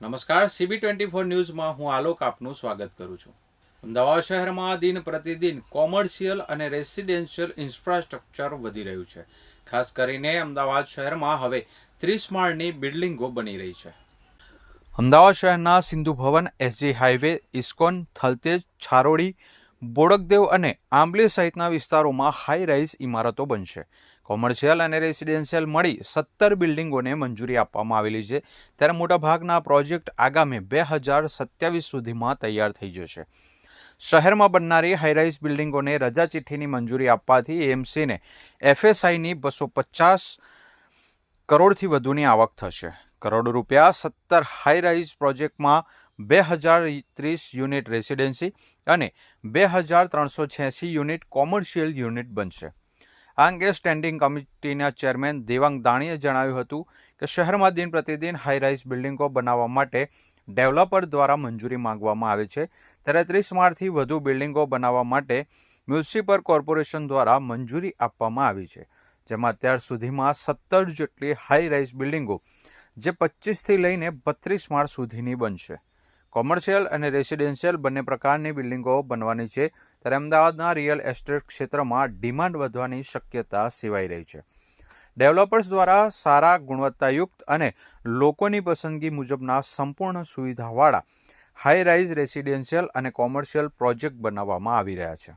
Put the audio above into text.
નમસ્કાર CB twenty four ન્યૂઝમાં હું આલોક આપનું સ્વાગત કરું છું. અમદાવાદ શહેરમાં દિન પ્રતિદિન કોમર્શિયલ અને રેસિડેન્શિયલ ઇન્ફ્રાસ્ટ્રક્ચર વધી રહ્યું છે. ખાસ કરીને અમદાવાદ શહેરમાં હવે ત્રીસ માળની બિલ્ડિંગો બની રહી છે. અમદાવાદ શહેરના સિંધુ ભવન એસજી હાઈવે ઇસ્કોન, થલતેજ, છારોડી બોડકદેવ અને આંબલી સહિતના વિસ્તારોમાં હાઈ રાઇઝ ઇમારતો બનશે. કોમર્શિયલ અને રેસિડેન્શિયલ મળી સત્તર બિલ્ડિંગોને મંજૂરી આપવામાં આવેલી છે. ત્યારે મોટાભાગના પ્રોજેક્ટ આગામી બે હજાર સત્યાવીસ સુધીમાં તૈયાર થઈ જશે. શહેરમાં બનનારી હાઈરાઇઝ બિલ્ડિંગોને રજા ચિઠ્ઠીની મંજૂરી આપવાથી એએમસીને એફએસઆઈની બસો પચાસ કરોડથી વધુની આવક થશે. કરોડ રૂપિયા સત્તર હાઈરાઇઝ પ્રોજેક્ટમાં બે હજાર ત્રીસ યુનિટ રેસિડેન્સી અને બે હજાર ત્રણસો છ્યાસી યુનિટ કોમર્શિયલ યુનિટ બનશે. આ અંગે સ્ટેન્ડિંગ કમિટીના ચેરમેન દેવાંગ દાણીએ જણાવ્યું હતું કે શહેરમાં દિન પ્રતિદિન હાઈરાઇઝ બિલ્ડિંગો બનાવવા માટે ડેવલપર દ્વારા મંજૂરી માંગવામાં આવે છે. ત્યારે ત્રીસ માળથી વધુ બિલ્ડિંગો બનાવવા માટે મ્યુનિસિપલ કોર્પોરેશન દ્વારા મંજૂરી આપવામાં આવી છે, જેમાં અત્યાર સુધીમાં સત્તર જેટલી હાઈ રાઇઝ બિલ્ડિંગો, જે પચીસથી લઈને બત્રીસ માળ સુધીની બનશે. કોમર્શિયલ અને રેસિડેન્શિયલ બંને પ્રકારની બિલ્ડિંગો બનવાની છે. ત્યારે અમદાવાદના રિયલ એસ્ટેટ ક્ષેત્રમાં ડિમાન્ડ વધવાની શક્યતા સિવાય રહી છે. ડેવલપર્સ દ્વારા સારા ગુણવત્તાયુક્ત અને લોકોની પસંદગી મુજબના સંપૂર્ણ સુવિધાવાળા હાઈ રાઇઝ રેસિડેન્શિયલ અને કોમર્શિયલ પ્રોજેક્ટ બનાવવામાં આવી રહ્યા છે.